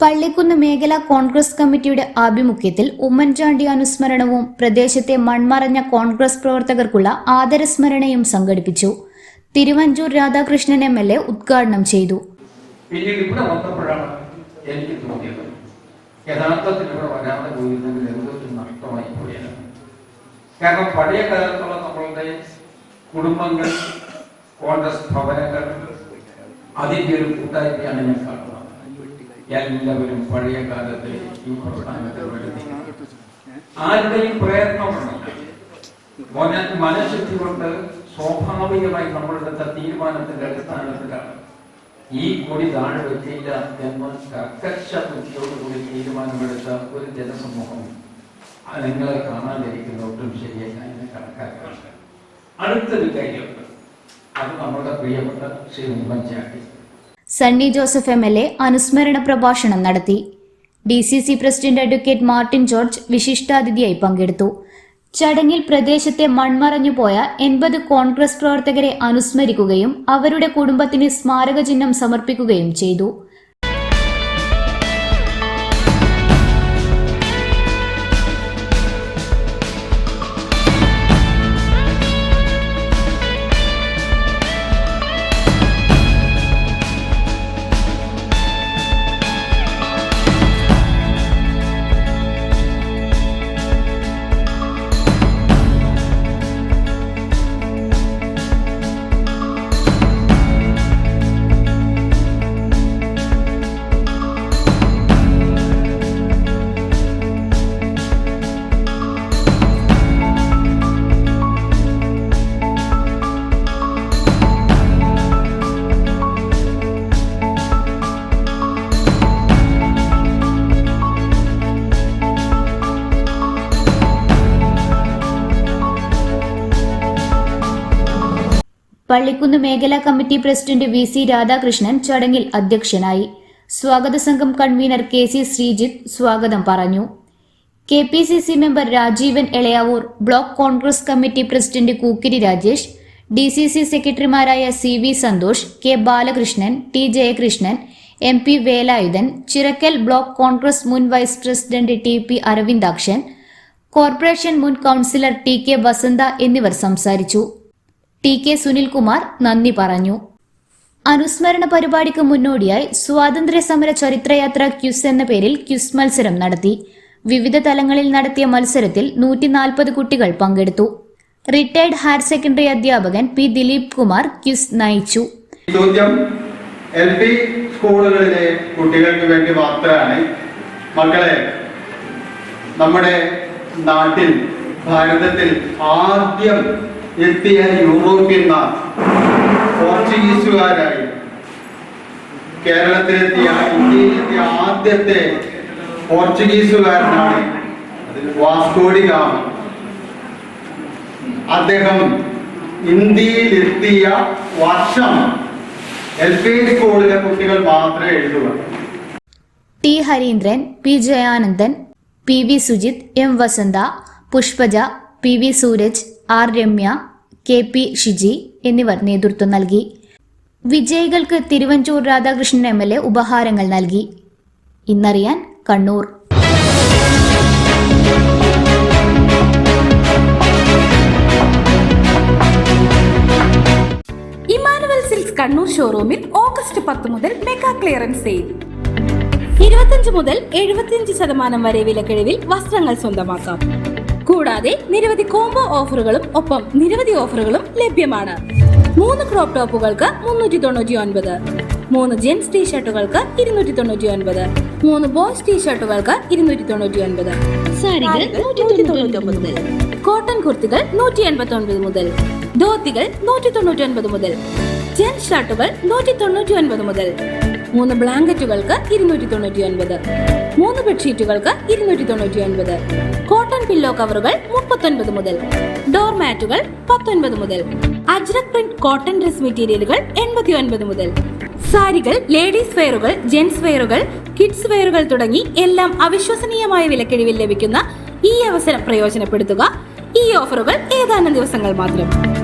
പള്ളിക്കുന്ന് മേഖലാ കോൺഗ്രസ് കമ്മിറ്റിയുടെ ആഭിമുഖ്യത്തിൽ ഉമ്മൻചാണ്ടി അനുസ്മരണവും പ്രദേശത്തെ മൺമറഞ്ഞ കോൺഗ്രസ് പ്രവർത്തകർക്കുള്ള ആദരസ്മരണയും സംഘടിപ്പിച്ചു. Thiruvanchoor Radhakrishnan M L A ഉദ്ഘാടനം ചെയ്തു. പിന്നീട് യഥാർത്ഥത്തിൽ നഷ്ടമായി കാരണം കുടുംബങ്ങൾ കോൺഗ്രസ് ഭവനങ്ങൾ അതിന്റെ ഒരു കൂട്ടായ്മയാണ് ഞാൻ കാണുന്നത്. എല്ലാവരും പഴയ കാലത്തെ ഈ പ്രസ്ഥാനത്തിൽ വരുത്തി ആരുടെയും പ്രയത്നമുണ്ട് മനഃശക്തി കൊണ്ട് സ്വാഭാവികമായി നമ്മളെടുത്ത തീരുമാനത്തിന്റെ അടിസ്ഥാനത്തിലാണ് ഈ കൊടി താഴെ വെച്ചില്ല എന്ന് കർക്കശ ബുദ്ധിയോടുകൂടി തീരുമാനമെടുത്ത ഒരു ജനസമൂഹം. നിങ്ങളെ കാണാതിരിക്കുന്ന ഒട്ടും ശരിയല്ല എന്ന് ഇതിനെ കണക്കാക്കുന്നുണ്ട് അടുത്തൊരു കാര്യമുണ്ട് അത് നമ്മുടെ പ്രിയപ്പെട്ട Shri Oommen Chandy. Sunny Joseph M L A അനുസ്മരണ പ്രഭാഷണം നടത്തി. D C C president advocate Martin George വിശിഷ്ടാതിഥിയായി പങ്കെടുത്തു. ചടങ്ങിൽ പ്രദേശത്തെ മൺമറഞ്ഞുപോയ എൺപത് കോൺഗ്രസ് പ്രവർത്തകരെ അനുസ്മരിക്കുകയും അവരുടെ കുടുംബത്തിന് സ്മാരക ചിഹ്നം സമർപ്പിക്കുകയും ചെയ്തു. പള്ളിക്കുന്ന് മേഖലാ committee president V C Radhakrishnan ചടങ്ങിൽ അധ്യക്ഷനായി. സ്വാഗത സംഘം കൺവീനർ കെ സി ശ്രീജിത്ത് സ്വാഗതം പറഞ്ഞു. K P C C member Rajeevan Elayavoor block Congress committee president Kookkiri Rajesh D C C സെക്രട്ടറിമാരായ C V Santhosh K Balakrishnan T Jayakrishnan M P Velayudhan Chirakkal block Congress മുൻ vice president T P Aravindakshan corporation മുൻ councillor T K Vasantha എന്നിവർ സംസാരിച്ചു. T K Sunilkumar നന്ദി പറഞ്ഞു. അനുസ്മരണ പരിപാടിക്ക് മുന്നോടിയായി സ്വാതന്ത്ര്യ സമര ചരിത്രയാത്ര ക്യുസ് എന്ന പേരിൽ ക്യുസ് മത്സരം നടത്തി. വിവിധ തലങ്ങളിൽ നടത്തിയ മത്സരത്തിൽ നൂറ്റി നാൽപ്പത് കുട്ടികൾ പങ്കെടുത്തു. റിട്ടയർഡ് ഹയർ സെക്കൻഡറി അധ്യാപകൻ പി ദിലീപ് കുമാർ ക്യുസ് നയിച്ചു. സ്കൂളുകളിലെ കുട്ടികൾക്ക് വേണ്ടി മാത്രമാണ്. മക്കളെ നമ്മുടെ നാട്ടിൽ ഭാരതത്തിൽ ആദ്യം എത്തിയ യൂറോപ്യന്മാർ പോർച്ചുഗീസുകാരായി. കേരളത്തിലെത്തിയ ഇന്ത്യയിലെത്തിയ ആദ്യത്തെ പോർച്ചുഗീസുകാരനാണ് വാസ്കോഡി ഗാമ. അദ്ദേഹം ഇന്ത്യയിലെത്തിയ വർഷം എൽ പി സ്കൂളിലെ കുട്ടികൾ മാത്രമേ എഴുതുക T Harindran P Jayanandan P V Sujith M Vasantha Pushpaja P V Sooraj R Ramya K P Shiji എന്നിവർ നേതൃത്വം നൽകി. വിജയികൾക്ക് Thiruvanchoor Radhakrishnan M L A ഉപഹാരങ്ങൾ നൽകി. ഇന്നറിയാൻ കണ്ണൂർ. ഇമാനുവൽ സിൽക്സ് കണ്ണൂർ ഷോറൂമിൽ ഓഗസ്റ്റ് പത്ത് മുതൽ മെഗാ ക്ലിയറൻസ് സെയിൽ. ഇരുപത്തഞ്ച് മുതൽ എഴുപത്തിയഞ്ച് ശതമാനം വരെ വിലക്കിഴിവിൽ വസ്ത്രങ്ങൾ സ്വന്തമാക്കാം. കൂടാതെ നിരവധി കോംബോ ഓഫറുകളും ഒപ്പം നിരവധി ഓഫറുകളും ലഭ്യമാണ്. മൂന്ന് ക്രോപ്പ് ടോപ്പുകൾക്ക് മുന്നൂറ്റി തൊണ്ണൂറ്റി ഒൻപത് മൂന്ന് ജെൻസ് ടീഷർട്ടുകൾക്ക് ഇരുന്നൂറ്റി തൊണ്ണൂറ്റി ഒൻപത് മൂന്ന് ബോയ്സ് ടീഷർട്ടുകൾക്ക് ഇരുന്നൂറ്റി തൊണ്ണൂറ്റി ഒൻപത് സാരികൾ നൂറ്റി തൊണ്ണൂറ്റി ഒമ്പത് മുതൽ കോട്ടൺ കുർത്തികൾ നൂറ്റി എൺപത്തി ഒൻപത് മുതൽ. ധോത്തികൾ നൂറ്റി തൊണ്ണൂറ്റി ഒൻപത് മുതൽ. ജെൻസ് ഷർട്ടുകൾ നൂറ്റി തൊണ്ണൂറ്റി ഒൻപത് മുതൽ. മൂന്ന് ബ്ലാങ്കറ്റുകൾക്ക് ഇരുന്നൂറ്റി തൊണ്ണൂറ്റി ഒൻപത് മൂന്ന് ബെഡ്ഷീറ്റുകൾക്ക് ഇരുന്നൂറ്റി തൊണ്ണൂറ്റി ഒൻപത് കോട്ടൺ പില്ലോ കവറുകൾ മുപ്പത്തൊൻപത് മുതൽ. ഡോർ മാറ്റുകൾ പത്തൊൻപത് മുതൽ. അജ്രക് പ്രിന്റ് കോട്ടൺ ഡ്രസ് മെറ്റീരിയലുകൾ എൺപത്തി ഒൻപത് മുതൽ. സാരികൾ ലേഡീസ് വെയറുകൾ ജെന്റ്സ് വെയറുകൾ കിഡ്സ് വെയറുകൾ തുടങ്ങി എല്ലാം അവിശ്വസനീയമായ വിലക്കിഴിവിൽ ലഭിക്കുന്ന ഈ അവസരം പ്രയോജനപ്പെടുത്തുക. ഈ ഓഫറുകൾ ഏതാനും ദിവസങ്ങൾ മാത്രം.